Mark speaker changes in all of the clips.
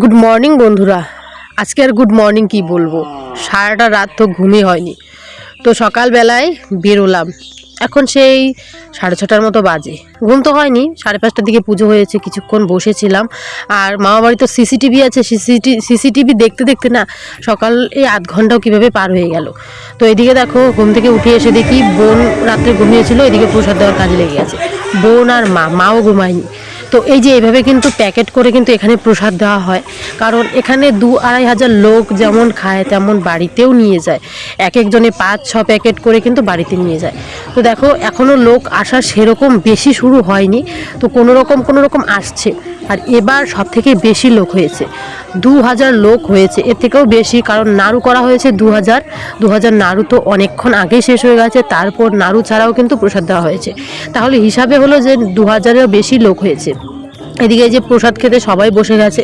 Speaker 1: Good morning বন্ধুরা। আজকে আর good morning কি বলব? সারাটা রাত তো ঘুমই হয়নি। তো সকালবেলায় বেরোলাম। এখন সেই সাড়ে ছটার মতো বাজে। ঘুম তো হয়নি, সাড়ে পাঁচটার দিকে পুজো হয়েছে, কিছুক্ষণ বসেছিলাম। আর মামা বাড়ি তো সিসিটিভি আছে সিসিটিভি সিসিটিভি দেখতে দেখতে না সকাল এই আধ ঘন্টাও কীভাবে পার হয়ে গেল। তো এদিকে দেখো, ঘুম থেকে উঠে এসে দেখি বোন রাত্রে ঘুমিয়েছিল, এদিকে প্রসাদ দেওয়ার কাজে লেগে গেছে। বোন আর মা, মাও ঘুমায়নি। তো এই যে এইভাবে কিন্তু প্যাকেট করে কিন্তু এখানে প্রসাদ দেওয়া হয়। কারণ এখানে দু আড়াই হাজার লোক যেমন খায়, তেমন বাড়িতেও নিয়ে যায়। এক একজনে পাঁচ, ছ প্যাকেট করে কিন্তু বাড়িতে নিয়ে যায়। তো দেখো এখনও লোক আসা সেরকম বেশি শুরু হয়নি। তো কোনো রকম কোনো রকম আসছে। আর এবার সব থেকে বেশি লোক হয়েছে। দু হাজার লোক হয়েছে। এর থেকেও বেশি, কারণ নাড়ু করা হয়েছে দু হাজার। দু হাজার নাড়ু তো অনেকক্ষণ আগেই শেষ হয়ে গেছে। তারপর নাড়ু ছাড়াও কিন্তু প্রসাদ দেওয়া হয়েছে। তাহলে হিসাবে হলো যে দু হাজারেরও বেশি লোক হয়েছে। এদিকে যে প্রসাদ খেতে সবাই বসে গেছে,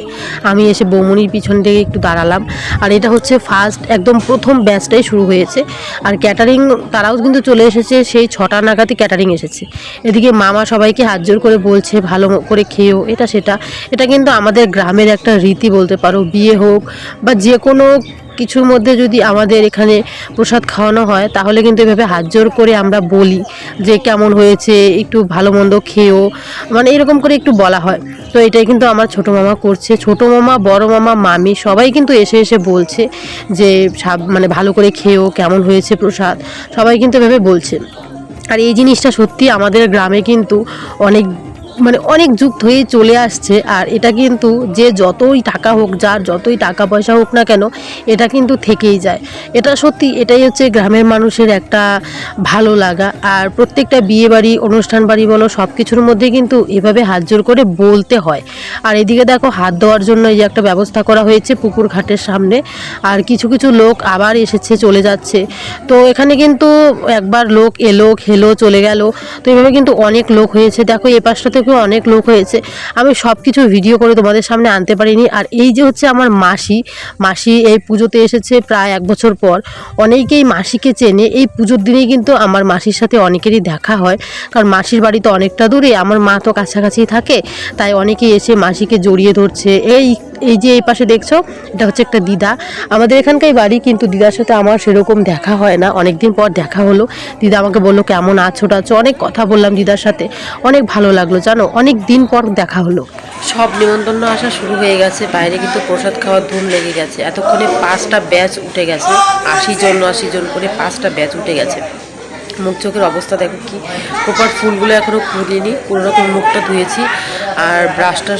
Speaker 1: আমি এসে বৌমনির পিছন থেকে একটু দাঁড়ালাম। আর এটা হচ্ছে ফার্স্ট একদম প্রথম ব্যাচটাই শুরু হয়েছে। আর ক্যাটারিং তারাও কিন্তু চলে এসেছে, সেই ছটা নাগাদই ক্যাটারিং এসেছে। এদিকে মামা সবাইকে হাত জোর করে বলছে, ভালো করে খেয়েও, এটা সেটা। এটা কিন্তু আমাদের গ্রামের একটা রীতি বলতে পারো, বিয়ে হোক বা যে কোনো কিছুর মধ্যে যদি আমাদের এখানে প্রসাদ খাওয়ানো হয়, তাহলে কিন্তু এভাবে হাত জোর করে আমরা বলি যে কেমন হয়েছে, একটু ভালো মন্দ খেয়েও মানে এরকম করে একটু বলা হয়। তো এটাই কিন্তু আমার ছোট মামা করছে। ছোট মামা, বড় মামা, মামি সবাই কিন্তু এসে এসে বলছে যে সাব- মানে ভালো করে খেয়েও কেমন হয়েছে প্রসাদ। সবাই কিন্তু এভাবে বলছে। আর এই জিনিসটা সত্যি আমাদের গ্রামে কিন্তু অনেক মানে অনেক যুগ ধরেই চলে আসছে। আর এটা কিন্তু যে যতই টাকা হোক, যার যতই টাকা পয়সা হোক না কেন, এটা কিন্তু থেকেই যায়। এটা সত্যি, এটাই হচ্ছে গ্রামের মানুষের একটা ভালো লাগা। আর প্রত্যেকটা বিয়ে বাড়ি, অনুষ্ঠান বাড়ি বলো সব কিছুর মধ্যে কিন্তু এভাবে হাত জোর করে বলতে হয়। আর এদিকে দেখো, হাত দেওয়ার জন্য এই একটা ব্যবস্থা করা হয়েছে পুকুর ঘাটের সামনে। আর কিছু কিছু লোক আবার এসেছে, চলে যাচ্ছে। তো এখানে কিন্তু একবার লোক এলো, খেলো, চলে গেল। তো এভাবে কিন্তু অনেক লোক হয়েছে। দেখো এ পাশটা থেকেও অনেক লোক হয়েছে। আমি সব কিছু ভিডিও করে তোমাদের সামনে আনতে পারিনি। আর এই যে হচ্ছে আমার মাসি মাসি এই পুজোতে এসেছে প্রায় এক বছর পর। অনেকেই মাসিকে চেনে। এই পুজোর দিনেই কিন্তু আমার মাসির সাথে অনেকেরই দেখা হয়। কারণ মাসির বাড়ি তো অনেকটা দূরে। আমার মা তো কাছাকাছি থাকে। তাই অনেকেই এসে মাসিকে জড়িয়ে ধরছে। এই এই যে এই পাশে দেখছ, এটা হচ্ছে একটা দিদা। আমাদের এখানকার বাড়ি কিন্তু দিদার সাথে আমার সেরকম দেখা হয় না। অনেক দিন পর দেখা হলো। দিদা আমাকে বলল, কেমন আছো? টাছো অনেক কথা বললাম দিদার সাথে। অনেক ভালো লাগল, জানো? অনেক দিন পর দেখা হলো। সব নিমন্ত্রণ আসা শুরু হয়ে গেছে। বাইরে কিন্তু প্রসাদ খাওয়ার ধুম লেগে গেছে। এতক্ষণে পাঁচটা ব্যাচ উঠে গেছে। আশি জন আশি জন করে পাঁচটা ব্যাচ উঠে গেছে। মুখ চোখের অবস্থা দেখো কি। প্রপার ফুলগুলো এখনও খুলিনি। কোনো রকম মুখটা ধুয়েছি। আর ব্রাশটা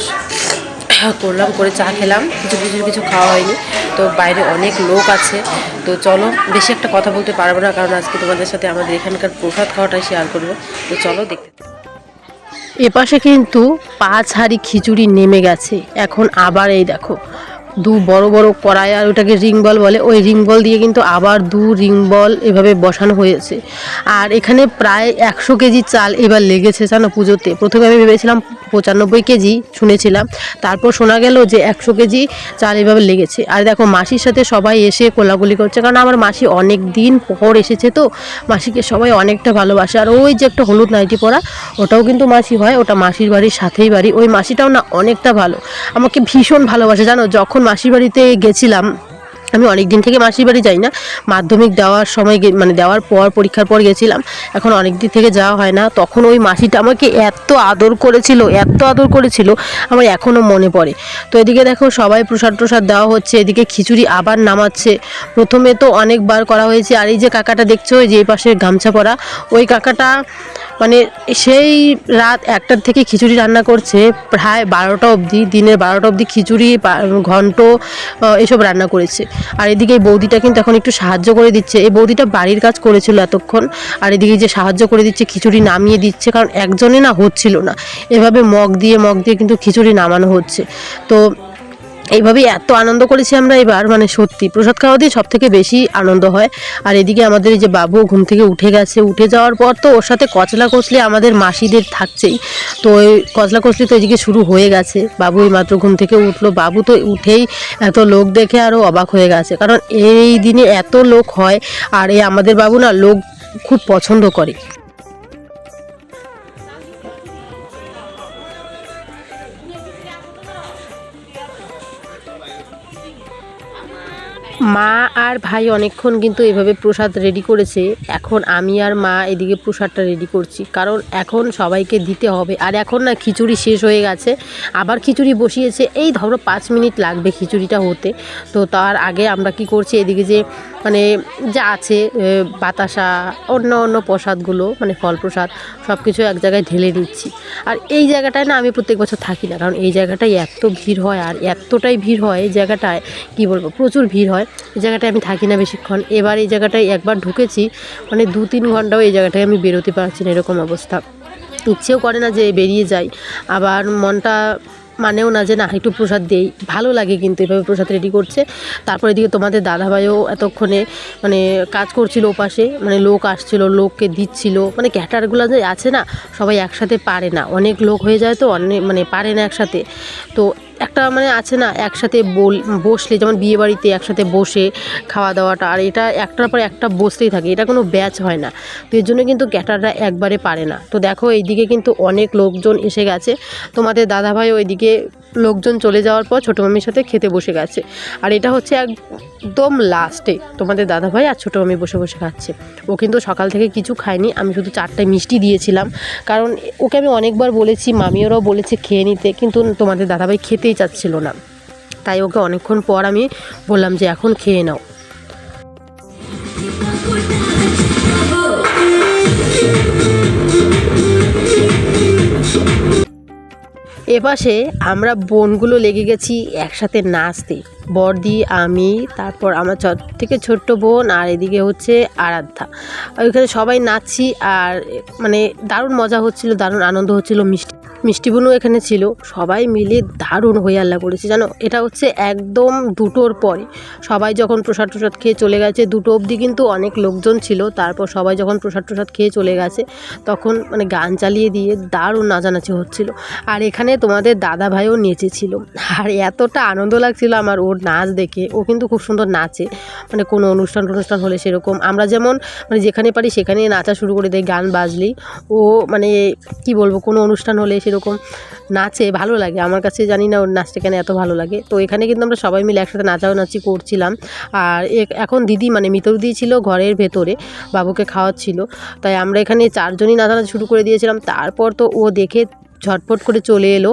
Speaker 1: করলাম, করে চা খেলাম। কিছু কিছু কিছু খাওয়া হয়নি। তো বাইরে অনেক লোক আছে। তো চলো, বেশি একটা কথা বলতে পারব না, কারণ আজকে তোমাদের সাথে আমাদের এখানকার প্রসাদ খাওয়াটা শেয়ার করব। তো চলো, দেখতে এপাশে কিন্তু পাঁচ হাড়ি খিচুড়ি নেমে গেছে। এখন আবার এই দেখো দু বড় বড় কড়াই আর ওটাকে রিং বল বলে। ওই রিং বল দিয়ে কিন্তু আবার দু রিং বল এভাবে বসানো হয়েছে। আর এখানে প্রায় একশো কেজি চাল এবার লেগেছে জানো পুজোতে। প্রথমে আমি ভেবেছিলাম পঁচানব্বই কেজি শুনেছিলাম। তারপর শোনা গেল যে একশো কেজি চাল এভাবে লেগেছে। আর দেখো মাসির সাথে সবাই এসে কোলাগুলি করছে। কারণ আমার মাসি অনেক দিন পর এসেছে তো, মাসিকে সবাই অনেকটা ভালোবাসে। আর ওই যে একটা হলুদ নাইটি পরা, ওটাও কিন্তু মাসি হয়। ওটা মাসির বাড়ির সাথেই বাড়ি। ওই মাসিটাও না অনেকটা ভালো। আমাকে ভীষণ ভালোবাসে জানো, যখন মাসির বাড়িতে গেছিলাম, আমি অনেক দিন থেকে মাসির বাড়ি যাই না, মাধ্যমিক দেওয়ার সময় মানে দেওয়ার পর, পরীক্ষার পর গেছিলাম, এখন অনেক দিন থেকে যাওয়া হয় না, তখন ওই মাসিটা আমাকে এত আদর করেছিল, এত আদর করেছিল, আমার এখনও মনে পড়ে। তো এদিকে দেখো সবাই প্রসাদ প্রসাদ দেওয়া হচ্ছে, এদিকে খিচুড়ি আবার নামাচ্ছে। প্রথমে তো অনেকবার করা হয়েছে, আর এই যে কাকাটা দেখছ, ওই যে পাশে গামছা পরা, ওই কাকাটা মানে সেই রাত একটার থেকে খিচুড়ি রান্না করছে প্রায় বারোটা অবধি, দিনের বারোটা অবধি খিচুড়ি ঘন্ট এসব রান্না করেছে। আর এদিকে এই বৌদিটা কিন্তু এখন একটু সাহায্য করে দিচ্ছে। এই বৌদিটা বাড়ির কাজ করেছিল এতক্ষণ, আর এদিকে যে সাহায্য করে দিচ্ছে, খিচুড়ি নামিয়ে দিচ্ছে, কারণ একজনে না হচ্ছিল না। এভাবে মগ দিয়ে মগ দিয়ে কিন্তু খিচুড়ি নামানো হচ্ছে। তো এইভাবেই এত আনন্দ করেছি আমরা এবার মানে সত্যি। প্রসাদ খাওয়াতেই সব থেকে বেশি আনন্দ হয়। আর এদিকে আমাদের এই যে বাবু ঘুম থেকে উঠে গেছে, উঠে যাওয়ার পর তো ওর সাথে কচলা কচলি আমাদের মাসিদের থাকছেই। তো ওই কচলা কচলি তো এদিকে শুরু হয়ে গেছে। বাবু এই মাত্র ঘুম থেকে উঠল। বাবু তো উঠেই এত লোক দেখে আরও অবাক হয়ে গেছে। কারণ এই দিনে এত লোক হয়, আর এই আমাদের বাবু না লোক খুব পছন্দ করে। মা আর ভাই অনেকক্ষণ কিন্তু এভাবে প্রসাদ রেডি করেছে। এখন আমি আর মা এদিকে প্রসাদটা রেডি করছি। কারণ এখন সবাইকে দিতে হবে। আর এখন না খিচুড়ি শেষ হয়ে গেছে। আবার খিচুড়ি বসিয়েছে। এই ধরো পাঁচ মিনিট লাগবে খিচুড়িটা হতে। তো তার আগে আমরা কি করছি এদিকে যে মানে যা আছে বাতাসা, অন্য অন্য প্রসাদগুলো মানে ফল প্রসাদ সব কিছু এক জায়গায় ঢেলে দিচ্ছি আর এই জায়গাটায় না আমি প্রত্যেক বছর থাকি না। কারণ এই জায়গাটায় এত ভিড় হয়। আর এতটাই ভিড় হয় এই জায়গাটায়, কি বলব, প্রচুর ভিড় হয়। এই জায়গাটায় আমি থাকি না বেশিক্ষণ। এবার এই জায়গাটায় একবার ঢুকেছি মানে দু তিন ঘন্টাও এই জায়গাটায় আমি বেরোতে পারছি না এরকম অবস্থা। ইচ্ছেও করে না যে বেরিয়ে যাই। আবার মনটা মানেও না যে না, একটু প্রসাদ দেই। ভালো লাগে কিন্তু এভাবে প্রসাদ রেডি করছে। তারপরে এদিকে তোমাদের দাদাভাইও এতক্ষণে মানে কাজ করছিল ওপাশে মানে লোক আসছিল, লোককে দিচ্ছিল। মানে ক্যাটারগুলো যে আছে না, সবাই একসাথে পারে না। অনেক লোক হয়ে যায় তো, অনেক মানে পারে না একসাথে। তো একটা মানে আছে না, একসাথে বল, বসলে, যেমন বিয়ে বাড়িতে একসাথে বসে খাওয়া দাওয়াটা আর এটা একটার পর একটা বসতেই থাকে, এটা কোনো ব্যাচ হয় না। তো এর জন্য কিন্তু ক্যাটাররা একবারে পারে না। তো দেখো, এইদিকে কিন্তু অনেক লোকজন এসে গেছে। তোমাদের দাদাভাই ওইদিকে লোকজন চলে যাওয়ার পর ছোটো মামির সাথে খেতে বসে গেছে। আর এটা হচ্ছে একদম লাস্টে তোমাদের দাদাভাই আর ছোটো মামি বসে বসে খাচ্ছে। ও কিন্তু সকাল থেকে কিছু খায়নি। আমি শুধু চারটায় মিষ্টি দিয়েছিলাম। কারণ ওকে আমি অনেকবার বলেছি মামিওরাও বলেছে খেয়ে নিতে। কিন্তু তোমাদের দাদাভাই খেতেই চাচ্ছিল না। তাই ওকে অনেকক্ষণ পর আমি বললাম যে, এখন খেয়ে নাও। এপাশে আমরা বোনগুলো লেগে গেছি একসাথে নাচতে। বর্দি আমি, তারপর আমার সব থেকে ছোট্ট বোন আর এদিকে হচ্ছে আরাধ্যা। ওইখানে সবাই নাচছি আর মানে দারুণ মজা হচ্ছিল, দারুণ আনন্দ হচ্ছিল, মিষ্টি মিষ্টি বোনও এখানে ছিল। সবাই মিলে দারুণ হয়ে আল্লাহ করেছে, জানো? এটা হচ্ছে একদম দুটোর পরে। সবাই যখন প্রসাদ প্রসাদ খেয়ে চলে গেছে, দুটো অবধি কিন্তু অনেক লোকজন ছিল। তারপর সবাই যখন প্রসাদ প্রসাদ খেয়ে চলে গেছে, তখন মানে গান চালিয়ে দিয়ে দারুণ নাচানাচি হচ্ছিল। আর এখানে তোমাদের দাদা ভাইও নেচেছিল। আর এতটা আনন্দ লাগছিল আমার ওর নাচ দেখে। ও কিন্তু খুব সুন্দর নাচে। মানে কোনো অনুষ্ঠান অনুষ্ঠান হলে সেরকম। আমরা যেমন মানে যেখানে পারি সেখানে নাচা শুরু করে দেয় গান বাজলেই। ও মানে কি বলব, কোনো অনুষ্ঠান হলে সেরকম নাচে ভালো লাগে। আমার কাছে জানি না ওর নাচটা কেন এত ভালো লাগে। তো এখানে কিন্তু আমরা সবাই মিলে একসাথে নাচাও নাচি করছিলাম। আর এখন দিদি মানে মিতর ছিল ঘরের ভেতরে, বাবুকে খাওয়াচ্ছিল। তাই আমরা এখানে চারজনই নাচানাচি শুরু করে দিয়েছিলাম। তারপর তো ও দেখে ঝটপট করে চলে এলো।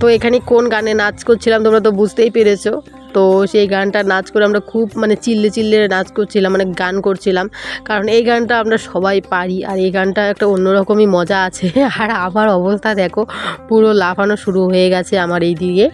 Speaker 1: তো এখানে কোন গানে নাচ করছিলাম তোমরা তো বুঝতেই পেরেছ। তো সেই গানটা নাচ করে আমরা খুব মানে চিল্লে চিল্লে নাচ করছিলাম মানে গান করছিলাম। কারণ এই গানটা আমরা সবাই পারি আর এই গানটা একটা অন্যরকমই মজা আছে। আর আমার অবস্থা দেখো, পুরো লাফানো শুরু হয়ে গেছে আমার এই দিকে।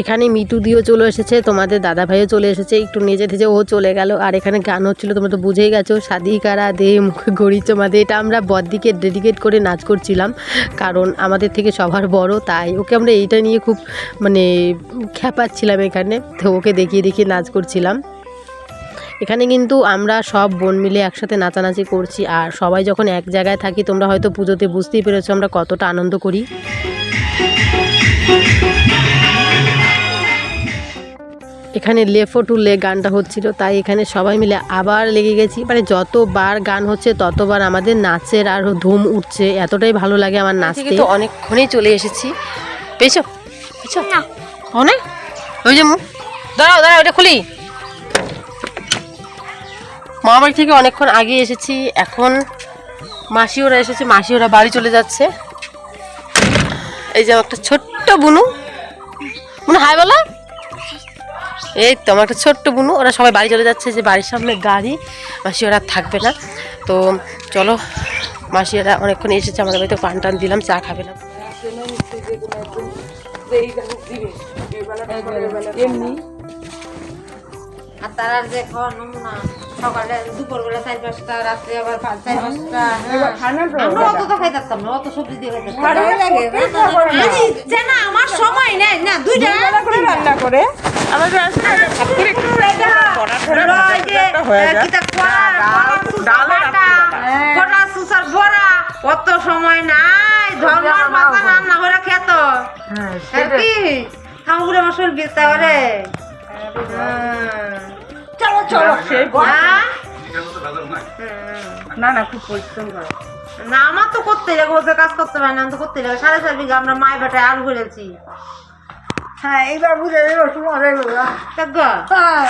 Speaker 1: এখানে মিতু দিও চলে এসেছে, তোমাদের দাদা ভাইও চলে এসেছে, একটু নেচে থেচে, ও চলে গেল। আর এখানে গান হচ্ছিল, তোমরা তো বুঝেই গেছো সাদি কারা দে, মুখে গড়ি চমা দে এটা আমরা বদ্দিকে ডেডিকেট করে নাচ করছিলাম, কারণ আমাদের থেকে সবার বড়, তাই ওকে আমরা এইটা নিয়ে খুব মানে খ্যাপাচ্ছিলাম এখানে, তো ওকে দেখিয়ে দেখিয়ে নাচ করছিলাম। এখানে কিন্তু আমরা সব বোন মিলে একসাথে নাচানাচি করছি, আর সবাই যখন এক জায়গায় থাকি, তোমরা হয়তো পুজোতে বুঝতেই পেরেছ আমরা কতটা আনন্দ করি। এখানে লেফো টু লে গানটা হচ্ছিল তাই এখানে সবাই মিলে আবার লেগে গেছি। মানে যতবার গান হচ্ছে ততবার আমাদের নাচের আর ধুম উঠছে এতটাই ভালো লাগে আমার নাচতে। তো অনেকক্ষণই চলে এসেছি। পেয়েছ? পেয়েছ? অনেক? ওই যে দাঁড়াও দাঁড়াও এটা খুলি। মামাবাড়ি থেকে অনেকক্ষণ আগে এসেছি এখন মাসি ওরা এসেছে মাসি ওরা বাড়ি চলে যাচ্ছে। এই যে একটা ছোট্ট বুনু। বুনু হাই বলো। এই তো আমার একটা ছোট্ট বুনু ওরা সবাই বাড়ি চলে যাচ্ছে যে বাড়ির সামনে গাড়ি মাসি ওরা আর থাকবে না। তো চলো মাসি ওরা অনেকক্ষণ এসেছে আমাদের বাড়িতে পান টান দিলাম চা খাবে না।
Speaker 2: আর তার আর যে খাওয়ার নমুনা সকালে দুপুর চার পাঁচটা রাত্রে আবার চার পাঁচটা আমরা অত তো খাইতাম না অত সবজি দিয়ে খাইতাম। না আমার সময় নেই না দুইটা
Speaker 3: রান্না করে। আমাদের আসলে একটু
Speaker 2: আহ, কিতা কোয়া,
Speaker 3: ডালে
Speaker 2: বাটা, কটা সুসার বড়া, অত সময় নাই। ধর্মের বাবা রান্না করে খেত। কি? ঠাকুরে বিস্তা করে
Speaker 3: চলো চলো।
Speaker 2: হ্যাঁ।
Speaker 3: না না খুব পরিশ্রম করে।
Speaker 2: না আমার তো করতে ওদের কাজ করতে পারে না আমি তো করতে লাগে। সাড়ে চার বিঘা আমরা মাই বেটায় আলু করেছি
Speaker 3: হ্যাঁ এইবার বুঝে এগুলো
Speaker 2: দেখো
Speaker 3: হ্যাঁ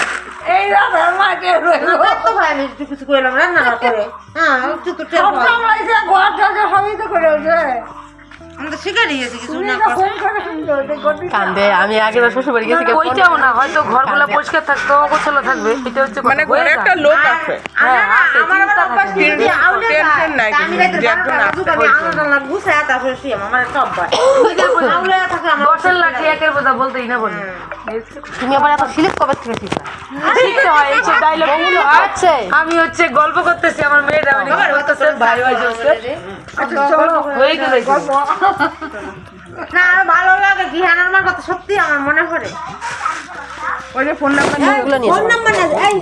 Speaker 3: এই রাতের মাঠে রইল।
Speaker 2: তো ভাই কিছু করলাম রান্না না করে। হ্যাঁ তো
Speaker 3: ঘর সবই তো করে
Speaker 1: কান্দে আমি আগে শ্বশুর বাড়ি গেছি
Speaker 4: ওইটাও না হয়তো ঘরগুলো পরিষ্কার থাকতো গোছালো থাকবে এটা হচ্ছে
Speaker 5: মানে ঘরে একটা লোক আছে। টেনশন নাই যে একজন
Speaker 2: তারপরে আমার একটা অভ্যাস। আউলে আমার
Speaker 4: লাঠি একের বলতেই না বলি।
Speaker 1: তুমি আবার এত সিলেক্ট কবে থেকে শিখলা?
Speaker 4: শিখতে হয় এই সব ডায়লগ
Speaker 1: আছে।
Speaker 4: আমি হচ্ছে গল্প করতেছি আমার মেয়েটা মানে ভাই ভাই চলছে হয়ে গেল
Speaker 2: না আমার ভালো লাগে গিহানার মার কথা সত্যি আমার মনে পড়ে।
Speaker 5: ওই যে ফোন নাম্বার
Speaker 1: এগুলো নিয়ে
Speaker 2: ফোন নাম্বার না এই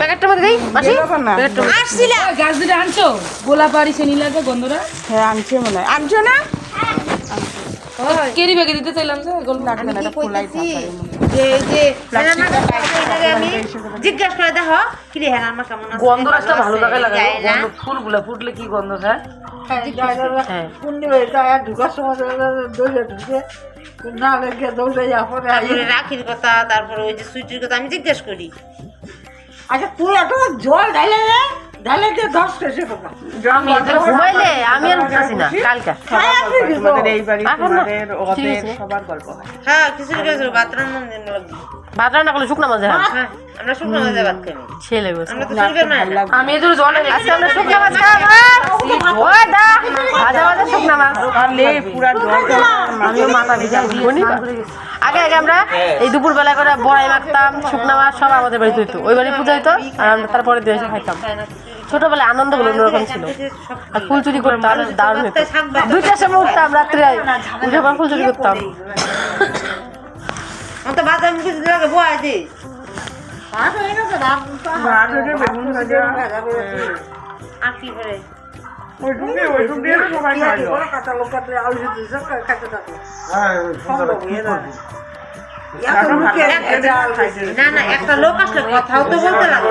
Speaker 1: প্যাকেটটার মধ্যে দেই মাসি?
Speaker 5: না।
Speaker 2: আসছিলা
Speaker 4: গাছ দুটো আনছো? গোলাপ আর সে নীলাকে গন্ধরা
Speaker 5: হ্যাঁ আনছে মনে হয়। আনছো না?
Speaker 4: কেরি ব্যাগে দিতে চাইলাম যে গল্প
Speaker 2: আমি কি কইতেছি? যে যে আমি জিজ্ঞেস করে দেখো কি রে হেনার মা কেমন আছে?
Speaker 4: গন্ধ রাস্তা ভালো লাগে লাগে গন্ধ ফুলগুলা ফুটলে কি গন্ধ
Speaker 1: হ্যাঁ?
Speaker 3: পুণ্যি হয়ে। যায় ঢুকার সময় দৌড়ে ঢুকে না লেগে দৌড়ে যা পরে
Speaker 2: রাখির কথা তারপরে ওই যে সুইটির কথা আমি জিজ্ঞেস করি।
Speaker 3: আচ্ছা তুই এত জল ঢালে
Speaker 1: ঘুমাইলে আমি আর উঠতেছি না কালকা।
Speaker 5: হয়
Speaker 2: হ্যাঁ। ভাত রান্না
Speaker 1: করলে শুকনা মাঝে হয়।
Speaker 2: হ্যাঁ
Speaker 1: ছেলে
Speaker 4: আমি এদের জলে
Speaker 1: আজকে আমরা শুকনা মাছ ভাজা ভাজা শুকনা মাছ।
Speaker 4: আমিও মাথা ভিজা
Speaker 1: আগে আগে আমরা এই দুপুর বেলা করে বড়াই মাখতাম শুকনা মাছ সব আমাদের বাড়িতে হইতো। ওই বাড়ি পূজা হইতো আর আমরা তারপরে দিয়ে এসে খাইতাম। ছোটবেলায় আনন্দগুলো অন্যরকম ছিল। আর ফুল চুরি করতাম দারুণ হতো। দুইটার সময় উঠতাম রাত্রে উঠে আবার ফুল চুরি করতাম।
Speaker 2: তো বাদাম কিছু লাগে বয় দি।
Speaker 3: ভাত হয়ে গেছে
Speaker 5: ভাত বেগুন ভাজা।
Speaker 2: আর কি করে
Speaker 5: সবাই
Speaker 3: কাঁচা আলু থাকো।
Speaker 5: আর
Speaker 2: না না একটা লোক আসলে কথাও তো বলতে লাগে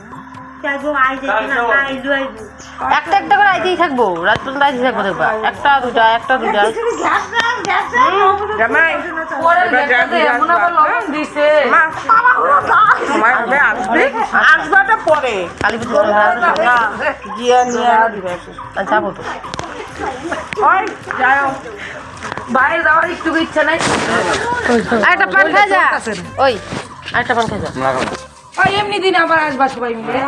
Speaker 1: একটা একটা করে আইতেই থাকব রাত পর্যন্ত আইতেই থাকব দেখবা। একটা দুটা একটা দুটা।
Speaker 4: বাইরে যাওয়ার একটু ইচ্ছা নাই।
Speaker 1: একটা পান খাই যা। ওই আর একটা পান খাই যা।
Speaker 4: এমনি দিন আবার আসবা সবাই মিলে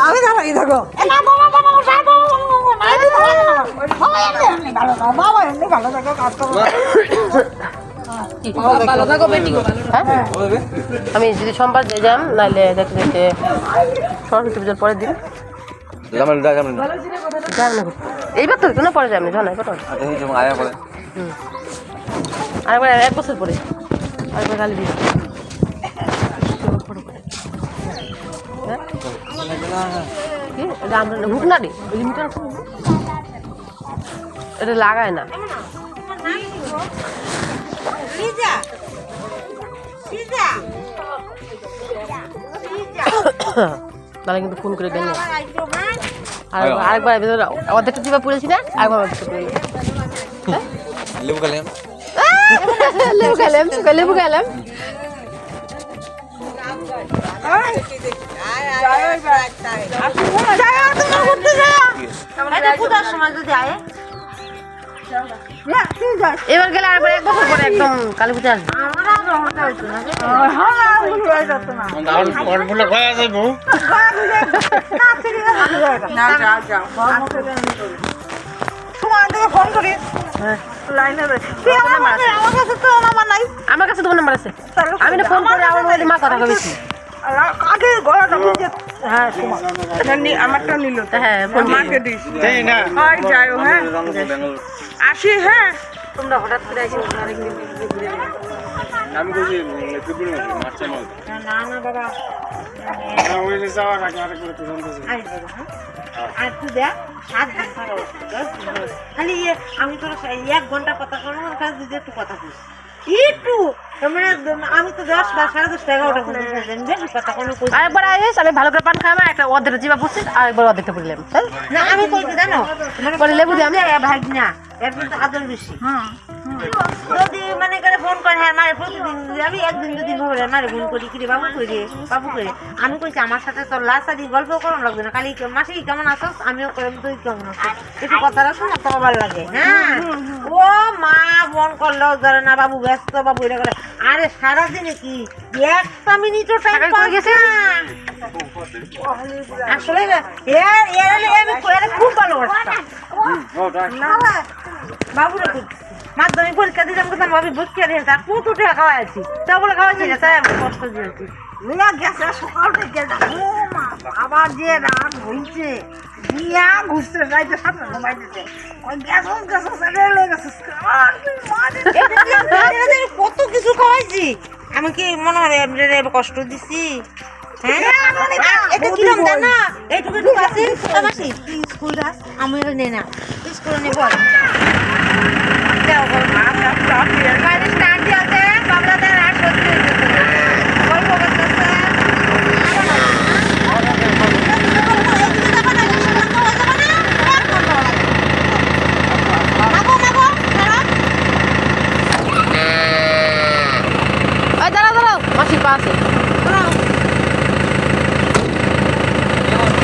Speaker 3: আমি দাঁড়াই থাকো বাবা বাবা বাবা বাবা এমনি ভালো থাকো বাবা এমনি ভালো থাকো কাজ করো
Speaker 4: ভালো থাকো বেটি গো ভালো
Speaker 1: হ্যাঁ আমি যদি সোমবার দিয়ে যাম নাহলে দেখতে দেখতে সরস্বতী পুজোর পরের দিন। এইবার তো না পরে যাব জানাই
Speaker 6: আচ্ছা আয়া করে
Speaker 1: আরেকবার এক বছর পরে। আরেকবার গালি দিই হ্যাঁ? হুক না রে লিমিটার এটা লাগায় না। তাহলে কিন্তু ফোন করে দেন
Speaker 2: হ্যাঁ?
Speaker 1: আর আরেকবার অর্ধেকটা দিবা পড়েছি না? আরেকবার অর্ধেকটা পড়ে
Speaker 6: লেবু কালাম
Speaker 1: লেবু খেলাম লেবু খেলাম এবার গেলে আরেকবার এক বছর পরে একদম কালী পুজো আসবে।
Speaker 2: আর
Speaker 3: ফোন করি। লাইনে আমার আমার কাছে তো নাম্বার নাই।
Speaker 1: আমার কাছে তোমার নাম্বার আছে। আমি না ফোন করে আমার মোবাইলে মা কথা
Speaker 3: আগে গলাটা বুঝে হ্যাঁ সময়
Speaker 5: আমারটা নিল
Speaker 1: হ্যাঁ
Speaker 5: মাকে দিস। হ্যাঁ আসি হ্যাঁ।
Speaker 4: তোমরা হঠাৎ করে।
Speaker 7: আমি
Speaker 2: না না বাবা।
Speaker 7: যাওয়ার আগে আরেক
Speaker 2: হ্যাঁ আর তুই দেখ সাত। খালি আমি তোর এক ঘণ্টা কথা খালি একটু কথা বলিস একটু মানে আমি তো দশ বা সাড়ে দশটা এগারোটা পর্যন্ত কথা কোনো
Speaker 1: আরেকবার আইস আমি ভালো করে পান খাই একটা অর্ধেকটা জিবা পড়ছি আরেকবার অর্ধেকটা পড়লাম
Speaker 2: না আমি জানো মানে
Speaker 1: আমি
Speaker 2: ভাগ না কিন্তু আদর বেশি। যদি মানে ফোন করে হ্যাঁ মারে প্রতিদিন আমি একদিন দুদিন ভাবে মারে ফোন করি কি রে বাবু কই রে বাবু কই রে আমি কইছি আমার সাথে তোর লাসারি গল্প করুন লাগবে না খালি মাসি কেমন আছস আমিও কইম তুই কেমন আছিস একটু কথাটা শোনা তো ভালো লাগে হ্যাঁ ও মা ফোন করলেও ধরে না বাবু ব্যস্ত বাবু এটা করে আরে সারাদিনে কি একটা মিনিটও টাইম পাওয়া গেছে আসলে না, এর এর আমি খুব ভালোবাসতাম। বাবুরা মাধ্যমিক পরীক্ষা দিলাম কোথাও ভাবি ভর্তি আর তার কত টাকা খাওয়াইছি। তা বলে খাওয়াইছি না তাই আমি কষ্ট দিয়েছি।
Speaker 3: নিয়ে গেছে সকাল থেকে আবার যে রাত হইছে। দিয়া ঘুরতে যাইতে সাথে ঘুমাইতেছে ওই গ্যাস রেলে গেছে।
Speaker 2: কত কিছু খাওয়াইছি। আমি কি মনে হয় কষ্ট দিছি? হ্যাঁ? এটা কিরম জানো? এইটুকু আছে? মাসি স্কুল আমি নে। না স্কুলে বল যাও বল বাইরে স্ট্যান্ড আছে বাবলা তার আর সত্যি গল্প করতেছে
Speaker 1: ওই দাঁড়াও দাঁড়াও মাসির পা আছে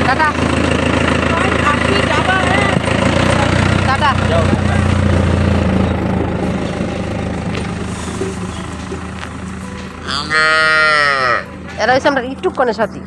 Speaker 1: টাটা টাটা হচ্ছে আমরা একটু সাথে সাথী।